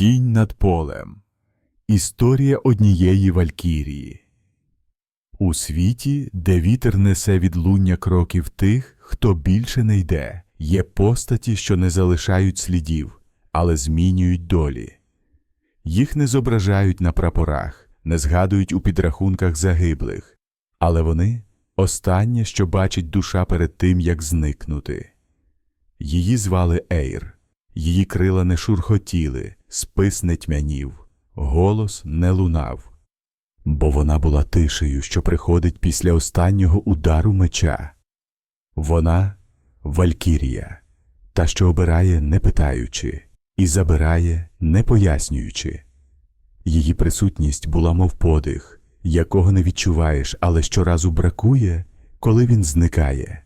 Тінь над полем. Історія однієї валькірії. У світі, де вітер несе відлуння кроків тих, хто більше не йде, є постаті, що не залишають слідів, але змінюють долі. Їх не зображають на прапорах, не згадують у підрахунках загиблих, але вони останнє, що бачить душа перед тим, як зникнути. Її звали Ейр, її крила не шурхотіли, спис не тьмянів, голос не лунав, бо вона була тишею, що приходить після останнього удару меча. Вона Валькірія, та що обирає не питаючи, і забирає не пояснюючи. Її присутність була мов подих, якого не відчуваєш, але щоразу бракує, коли він зникає.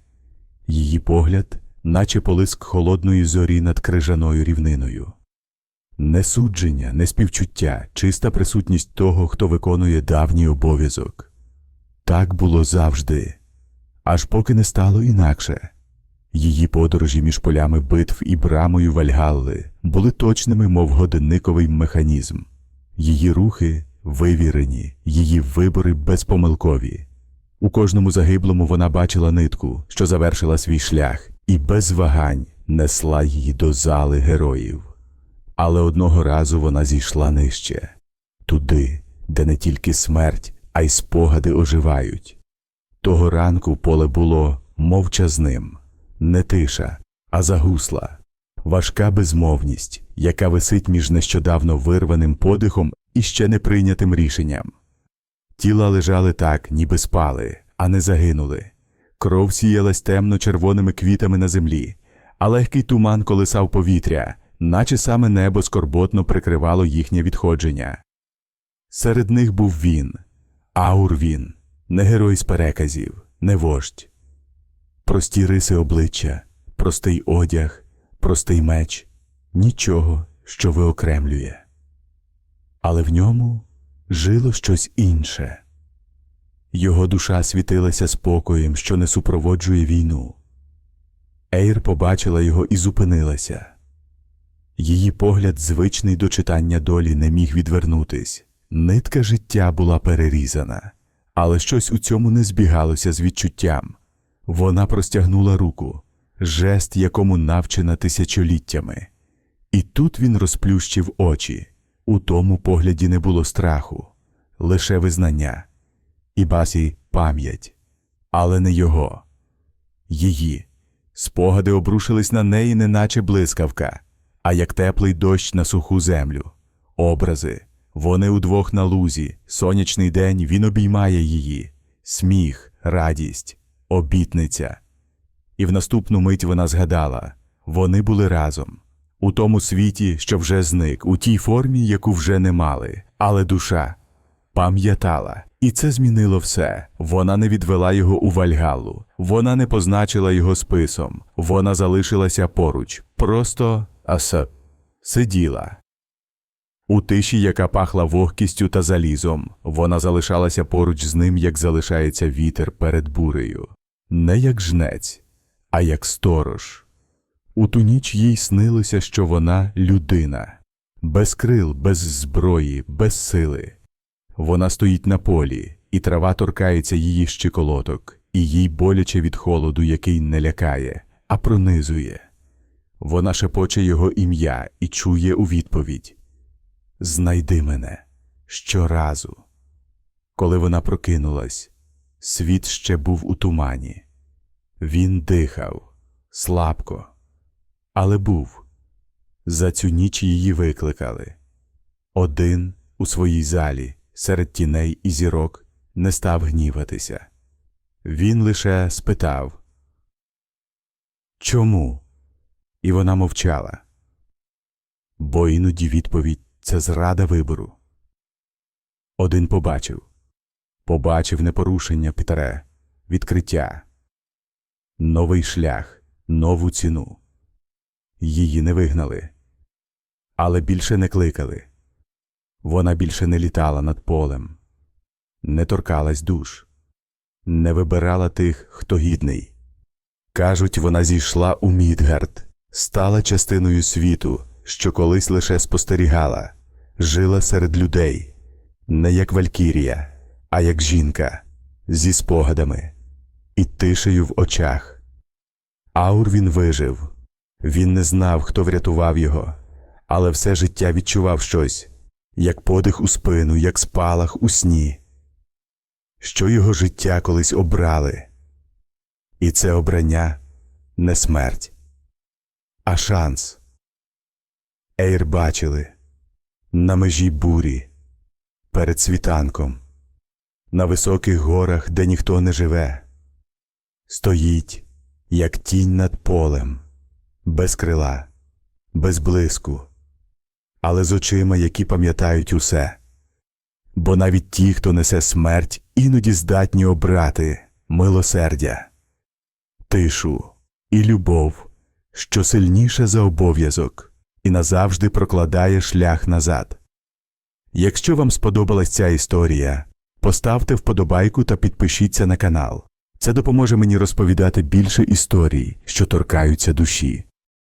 Її погляд, наче полиск холодної зорі над крижаною рівниною. Не судження, не співчуття, чиста присутність того, хто виконує давній обов'язок. Так було завжди, аж поки не стало інакше. Її подорожі між полями битв і брамою Вальгалли були точними, мов годинниковий механізм. Її рухи вивірені, її вибори безпомилкові. У кожному загиблому вона бачила нитку, що завершила свій шлях, і без вагань несла її до зали героїв. Але одного разу вона зійшла нижче туди, де не тільки смерть, а й спогади оживають. Того ранку поле було мовчазним, не тиша, а загусла, важка безмовність, яка висить між нещодавно вирваним подихом і ще не прийнятим рішенням. Тіла лежали так, ніби спали, а не загинули. Кров сіялась темно-червоними квітами на землі, а легкий туман колисав повітря, наче саме небо скорботно прикривало їхнє відходження. Серед них був він, Аурвін, не герой з переказів, не вождь. Прості риси обличчя, простий одяг, простий меч, нічого, що виокремлює. Але в ньому жило щось інше. Його душа світилася спокоєм, що не супроводжує війну. Ейр побачила його і зупинилася. Її погляд, звичний до читання долі, не міг відвернутись. Нитка життя була перерізана, але щось у цьому не збігалося з відчуттям. Вона простягнула руку, жест, якому навчена тисячоліттями. І тут він розплющив очі. У тому погляді не було страху, лише визнання, і басі пам'ять, але не його, її. Спогади обрушились на неї, неначе блискавка, а як теплий дощ на суху землю. Образи, вони удвох на лузі, сонячний день він обіймає її, сміх, радість, обітниця. І в наступну мить вона згадала. Вони були разом. У тому світі, що вже зник, у тій формі, яку вже не мали, але душа пам'ятала, і це змінило все. Вона не відвела його у Вальгалу, вона не позначила його списом, вона залишилася поруч, просто ас сиділа. У тиші, яка пахла вогкістю та залізом, вона залишалася поруч з ним, як залишається вітер перед бурею, не як жнець, а як сторож. У ту ніч їй снилося, що вона людина, без крил, без зброї, без сили. Вона стоїть на полі, і трава торкається її щиколоток, і їй боляче від холоду, який не лякає, а пронизує. Вона шепоче його ім'я і чує у відповідь Знайди мене щоразу. Коли вона прокинулась, світ ще був у тумані. Він дихав слабко але був. За цю ніч її викликали. Один у своїй залі, серед тіней і зірок, не став гніватися. Він лише спитав Чому? І вона мовчала. Бо іноді відповідь це зрада вибору. Один побачив побачив непорушення Пітаре, відкриття, новий шлях, нову ціну. Її не вигнали, але більше не кликали. Вона більше не літала над полем, не торкалась душ, не вибирала тих, хто гідний. Кажуть, вона зійшла у Мідгард, стала частиною світу, що колись лише спостерігала, жила серед людей, не як Валькірія, а як жінка, зі спогадами і тишею в очах. Аур він вижив. Він не знав, хто врятував його, але все життя відчував щось, як подих у спину, як спалах у сні, що його життя колись обрали. І це обрання не смерть, а шанс. Ейр бачили на межі бурі, перед світанком, на високих горах, де ніхто не живе, стоїть, як тінь над полем, без крила, без блиску, але з очима, які пам'ятають усе. Бо навіть ті, хто несе смерть, іноді здатні обрати милосердя, тишу і любов, що сильніше за обов'язок і назавжди прокладає шлях назад. Якщо вам сподобалась ця історія, поставте вподобайку та підпишіться на канал. Це допоможе мені розповідати більше історій, що торкаються душі.